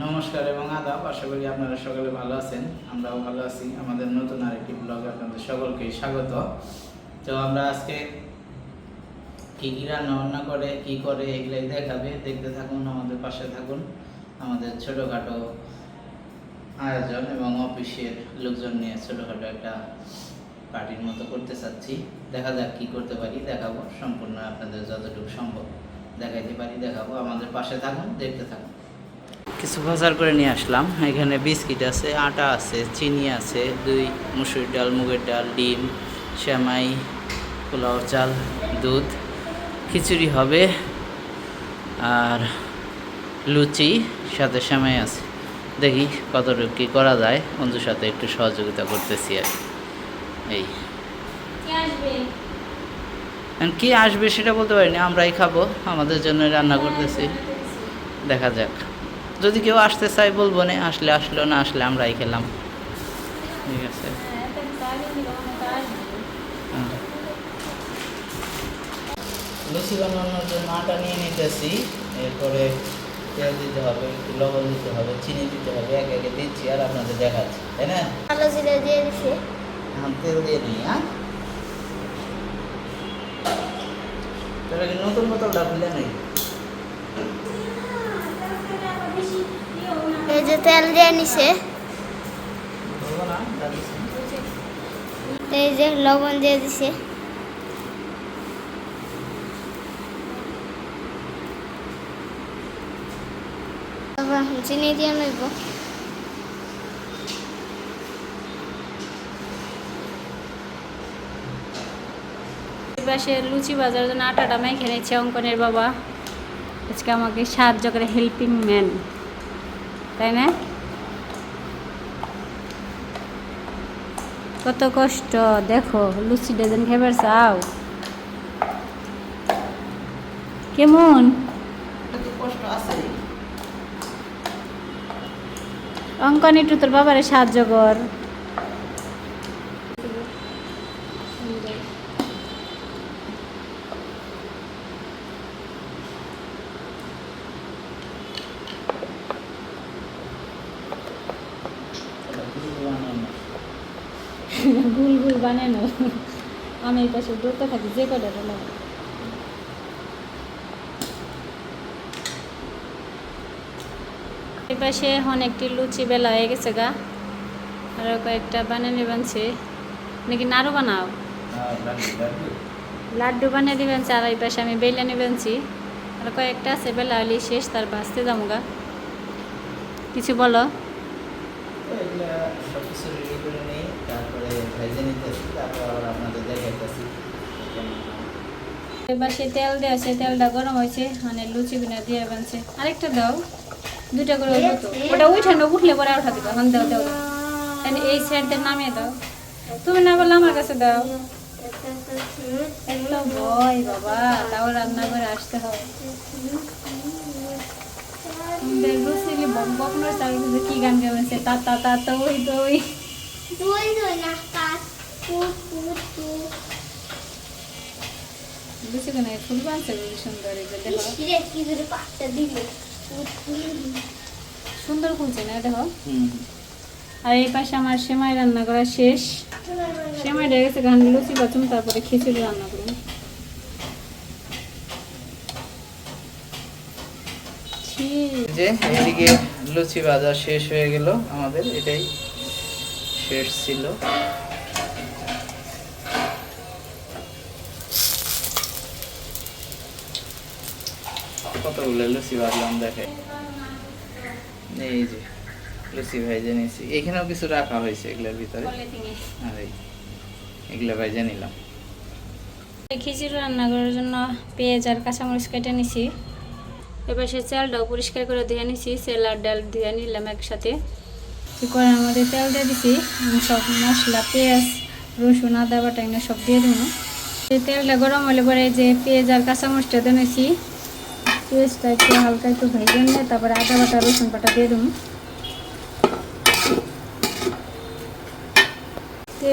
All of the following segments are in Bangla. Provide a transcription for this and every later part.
নমস্কার এবং আদাব। আশা করি আপনারা সকলে ভালো আছেন। আমরাও ভালো আছি। আমাদের নতুন আরেকটি ব্লগে আপনাদের সকলকে স্বাগত। তো আমরা আজকে কি কি রান্না বান্না করে, কি করে, এগুলাই দেখাবে। দেখতে থাকুন, আমাদের পাশে থাকুন। আমাদের ছোটোখাটো আয়োজন এবং অফিসের লোকজন নিয়ে ছোটোখাটো একটা পার্টির মতো করতে চাচ্ছি। দেখা যাক কী করতে পারি, দেখাবো। সম্পূর্ণ আপনাদের যতটুকু সম্ভব দেখাইতে পারি, দেখাবো। আমাদের পাশে থাকুন, দেখতে থাকুন। কিছু বাজার করে নিয়ে আসলাম। এখানে বিস্কিট আছে আটা আছে চিনি আছে দুই মুসুর ডাল মুগের ডাল ডিম সেমাই পোলাও চাল দুধ খিচুড়ি হবে আর লুচি সাথে সেমাই আছে। দেখি কতটুকু কী করা যায়। বন্ধুর সাথে একটু সহযোগিতা করতেছি আর কি। এই। কে আসবে? কি আসবে সেটা বলতে পারিনি আমরাই খাব আমাদের জন্য রান্না করতেছি। দেখা যাক। যদি কেউ আসতে চাই বলব না আসলে আসলো না আসলে আমরাই খেলাম। ঠিক আছে। হ্যাঁ, হ্যাঁ। লুচি বানানোর জন্য আটা নিয়ে নিতেছি। এরপরে তেল দিতে হবে একটু লবণ দিতে হবে চিনি দিতে হবে একে একে দিচ্ছি আর আপনাদের দেখাচ্ছি তাই না? কালো জিরে দিয়ে দিছে। এখন তেল দিয়ে নিই হ্যাঁ? তবে কি নতুন বোতলটা খুলে নেই? এই যে তেল দিয়ে নিছে। এই যে লবণ দিয়ে দিছে। চিনি দিয়ে নেব। পাশে লুচি বাজার জন্য আটাটা মেখে নিচ্ছে অঙ্কনের বাবা। আজকে আমাকে সাহায্য করে হেল্পিং ম্যান। তাই না? কত কষ্ট দেখো লুচি ডজন খেবার চাও? কেমন? অঙ্কন একটু তোর বাবারে সাহায্য কর। গুল গুল বানানো। আমি এই পাশে দৌড়তে থাকি, যে কটা লাগে? এই পাশে একটি লুচি বেলা হয়ে গেছে গা। আরও কয়েকটা বানানি বানছে। নাকি নাড়ু বানাও? লাড্ডু বানিয়ে দিবেন আর এই পাশে আমি বেলানি বানছি। আর কয়েকটা আছে, বেলা হলে শেষ, তার বাঁচতে যাব গা। কিছু বলো। এবার সে তেল দেওয়া সে তেলটা গরম হয়েছে মানে লুচি বিনা দিয়ে বানছে। আরেকটা দাও দুটা করে হইল তো ওটা উঠানো উঠলে পরে উঠা দিবা হন দাও দাও তাহলে এই সাইডটা নামিয়ে দাও। তুমি না বললে আমার কাছে দাও। এত বাবা, তাও রান্না করে আসতে হবে। বম কখনো কি গান গাবেছে তা তা তা তো ওই ওই দুই দুই না। সুন্দর এই যে দেখো রে কি করে পাঁচটা দিলে পুট পুট সুন্দর খুলছে না দেখো আর এই পাশে আমার সেমাই রান্না করা শেষ সেমাই ডে গেছে গান লুচি বাচুম তারপরে খিচুড়ি রান্না করুন যে এদিকে লুচি ভাজা শেষ হয়ে গেল, আমাদের এটাই শেষ ছিল। কতগুলো লুচি ভাজলাম দেখে। এই যে লুচি ভেজে নিয়েছি এখানেও কিছু রাখা হয়েছে এগুলোর ভিতরে। আর এই এগুলো ভেজে নিলাম। খিচুড়ি রান্না করার জন্য পেঁয়াজ আর কাঁচামরিচ কেটে নিছি। এবার সে চালটাও পরিষ্কার করে ধুয়ে নিছি। সেল আর ডাল ধুয়ে নিলাম একসাথে। করার মধ্যে তেল দিয়ে দিছি? সব মশলা পেঁয়াজ রসুন আদা বাটা এগুলো সব দিয়ে দেবো। তেলটা গরম হলে পরে যে পেঁয়াজ আর কাঁচামরিচটা দিয়ে নিছি। পেঁয়াজটা একটু হালকা একটু ভেজে নিয়ে তারপরে আদা বাটা, রসুন বাটা দিয়ে দেবো।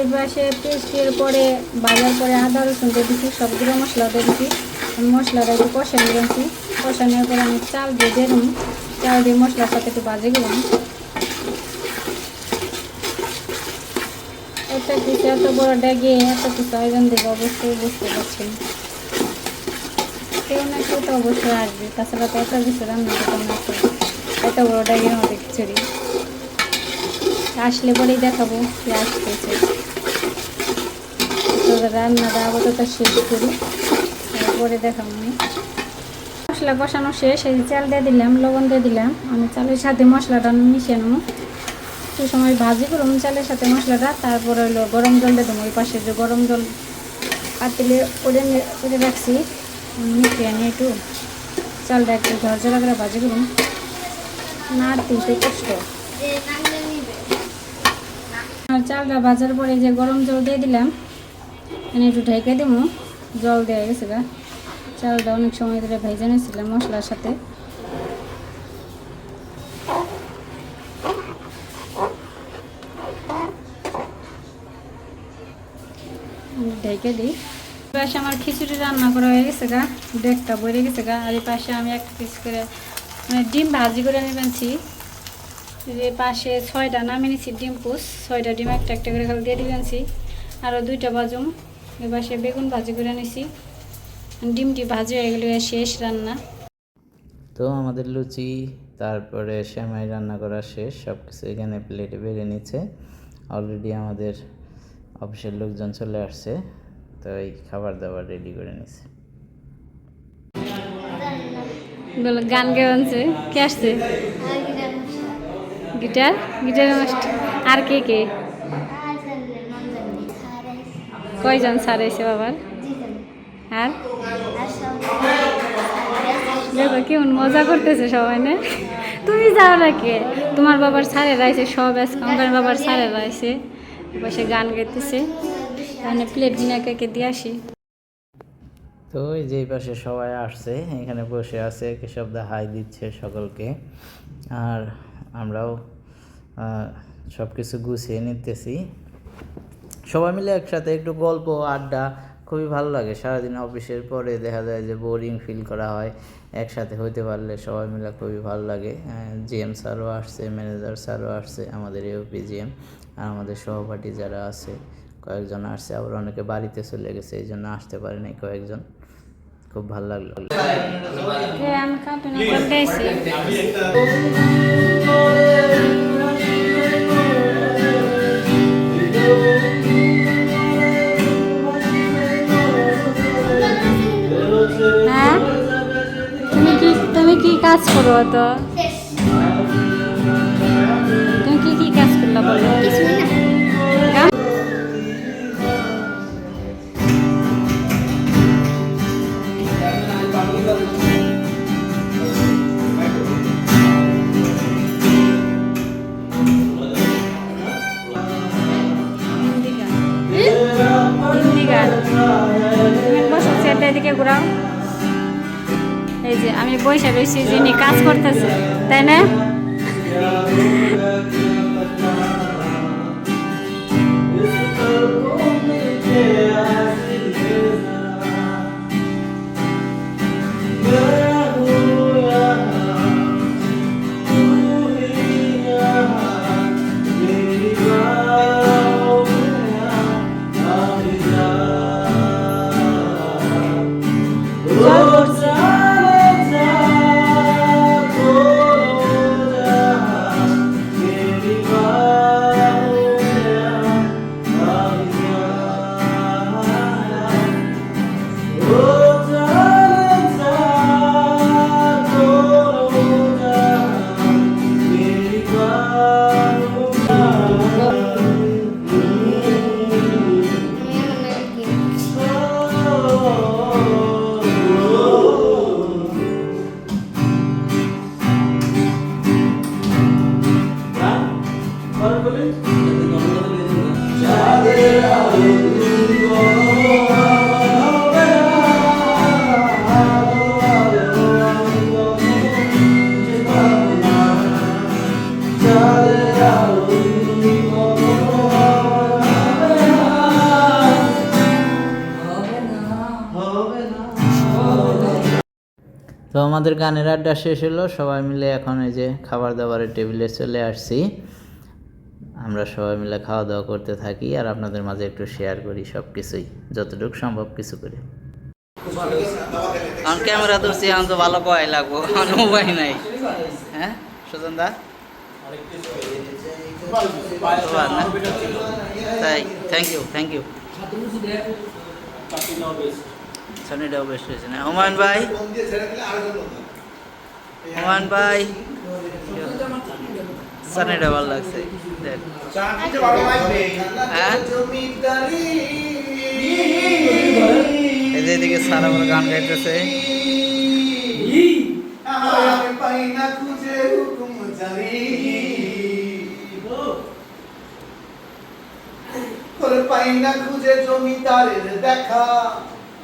এবার সে পেস্টের পরে বাজার পরে আদা, রসুন দিয়ে দিচ্ছি সবগুলো মশলা দিয়ে দিচ্ছি মশলাটা একটু কষানি নিয়েছি কষানোর পরে আমি চাল দিয়ে দিয়ে দেবো। চাল দিয়ে মশলার সাথে একটু বাজে গেলাম একটা কিছু এত বড় ডেগে এত কিছু আয়োজন দেবো অবশ্যই বুঝতে পারছি না। অবশ্যই আসবে। তাছাড়া তো কিছু রান্না এত বড় আসলে পরেই দেখাবো কি আসতেছে। তো রান্নাটা শেষ করি। তারপরে দেখাবো আমি। মশলা কষানো শেষ। এই চাল দিয়ে দিলাম, লবণ দিয়ে দিলাম। আমি চালের সাথে মশলাটা মিশিয়ে নেব। একটু সময় ভাজি করুন চালের সাথে মশলাটা। তারপরে হলো গরম জল দিয়ে দেবো। ওই পাশে যে গরম জল পাতিলে করে করে রাখছি। মিশিয়ে নিয়ে একটু। চালটা একটু ঝরঝরা করে ভাজি করুন। না, তুলতে কষ্ট। আর চালটা ভাজার পরে যে গরম জল দিয়ে দিলাম, এনে একটু ঢেকে দেবো জল দেওয়া গেছে গা। চালটা অনেক সময় ধরে ভেজে নিয়েছিলাম মশলার সাথে। ঢেকে দিই। পাশে আমার খিচুড়ি রান্না করা হয়ে গেছে গা ডেকটা বইরে গেছে গা, আর এই পাশে আমি এক পিস করে মানে ডিম ভাজি করে নিবেছি যে পাশে ছয়টা নামে নিছি ডিম পুষ ছয়টা ডিম একটা একটা করে খালি দিয়ে দিবেছি আরও দুইটা বাজুম। এ পাশে বেগুন ভাজি করে নিছি। ডিমটি ভাজি হয়ে গেলে শেষ রান্না। তো আমাদের লুচি, তারপরে সেমাই রান্না করা শেষ সব কিছু এখানে প্লেটে বেড়ে নিচ্ছে। অলরেডি আমাদের অফিসের লোকজন চলে আসছে। তো এই খাবার দাবার রেডি করে বলো, গান বানছে? কে আসছে? গিটার? গিটার আর কে কে? কয়জন স্যার এসে বাবার? আর? দেখো, কেমন মজা করতেছে সবাই, না? তুমি যাও না কে? তোমার বাবার স্যারেরা আছে সব অঙ্কার বাবার স্যারেরা আছে বসে গান গাইতেছে। তাহলে প্লেট একে একে দিয়ে আসি। তো এই যে পাশে সবাই আসছে, এখানে বসে আছে, কেশব দা হাই দিচ্ছে সকলকে। আর আমরাও সব কিছু গুছিয়ে নিতেছি। সবাই মিলে একসাথে একটু গল্প, আড্ডা খুবই ভালো লাগে। সারাদিন অফিসের পরে দেখা যায় যে বোরিং ফিল করা হয়। একসাথে হইতে পারলে সবাই মিলে খুবই ভালো লাগে। জিএম স্যারও আসছে ম্যানেজার স্যারও আসছে, আমাদের এওপি জিএম আর আমাদের সহপাঠী যারা আছে। কয়েকজন আসছে, আবার অনেকে বাড়িতে চলে গেছে, এই জন্য আসতে পারেনি কয়েকজন। খুব ভালো লাগল। গাইছি হ্যাঁ? তুমি কি তুমি কি কাজ করো তো এই যে আমি বৈশা রয়েছি যিনি কাজ করতেছে তাই না? জল আমাদের গানের আড্ডা শেষ হলো, সবাই মিলে এখন এই যে খাবার দাবারের টেবিলে চলে আসছি। আমরা সবাই মিলে খাওয়া দাওয়া করতে থাকি আর আপনাদের মাঝে একটু শেয়ার করি সব কিছুই যতটুকু সম্ভব কিছু করে। ক্যামেরা ধরছি, এখন তো ভালো কয় লাগবো উপায় নাই। হ্যাঁ সুজন দা? তাই থ্যাংক ইউ থ্যাংক ইউ সানিটাও বেস্ট হয়েছে না হুমায়ুন ভাই। হুমায়ুন ভাই। সানিটা ভালো লাগছে। দেখ। হ্যাঁ? এই যে এদিকে সারা বড় গান গাইতেছে। পাই না খুঁজে জমিদারের দেখা।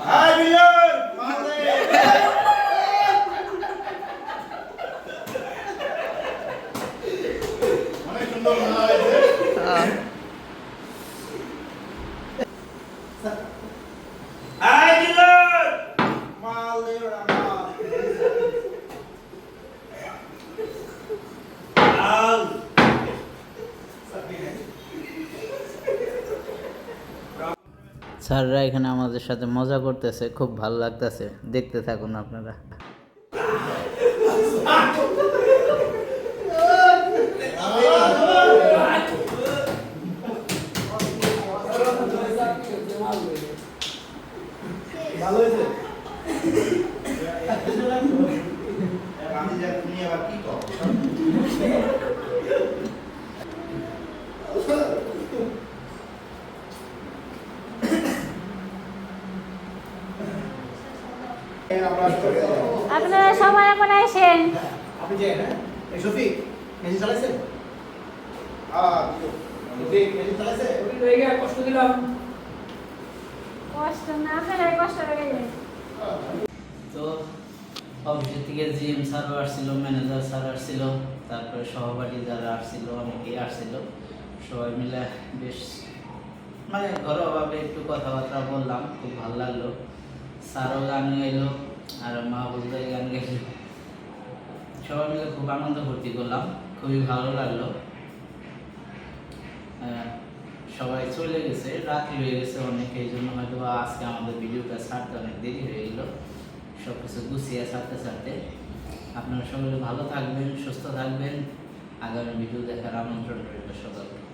আহ, মাল দে ওরা মাল স্যাররা এখানে আমাদের সাথে মজা করতেছে, খুব ভালো লাগতেছে। দেখতে থাকুন আপনারা। আমি আবার কি আপনারা সবাই এখন আসেন। আপনি যে হ্যাঁ? এই শফিক মেশিন চালাইছেন শফিক মেশিন চালাইছে? কষ্ট না আপনারা কষ্ট করে তো অফিসের থেকে জিএম স্যারও আসছিল ম্যানেজার স্যার আসছিল তারপরে সহপাঠী যারা আসছিল অনেকেই আসছিল। সবাই মিলে বেশ মানে ঘরোয়াভাবে একটু কথাবার্তা বললাম খুব ভালো লাগল। স্যারও গান গাইলো। আর মাহবুব ভাই গান গাইলো সবাই মিলে খুব আনন্দ ভর্তি করলাম, খুবই ভালো লাগল। সবাই চলে গেছে, রাত্রি হয়ে গেছে অনেক, এই জন্য হয়তো আজকে আমাদের ভিডিওটা ছাড়তে অনেক দেরি হয়ে গেল। সব কিছু গুছিয়ে ছাড়তে ছাড়তে। আপনারা সকলে ভালো থাকবেন, সুস্থ থাকবেন। আগামী ভিডিও দেখার আমন্ত্রণ রইল সকালকে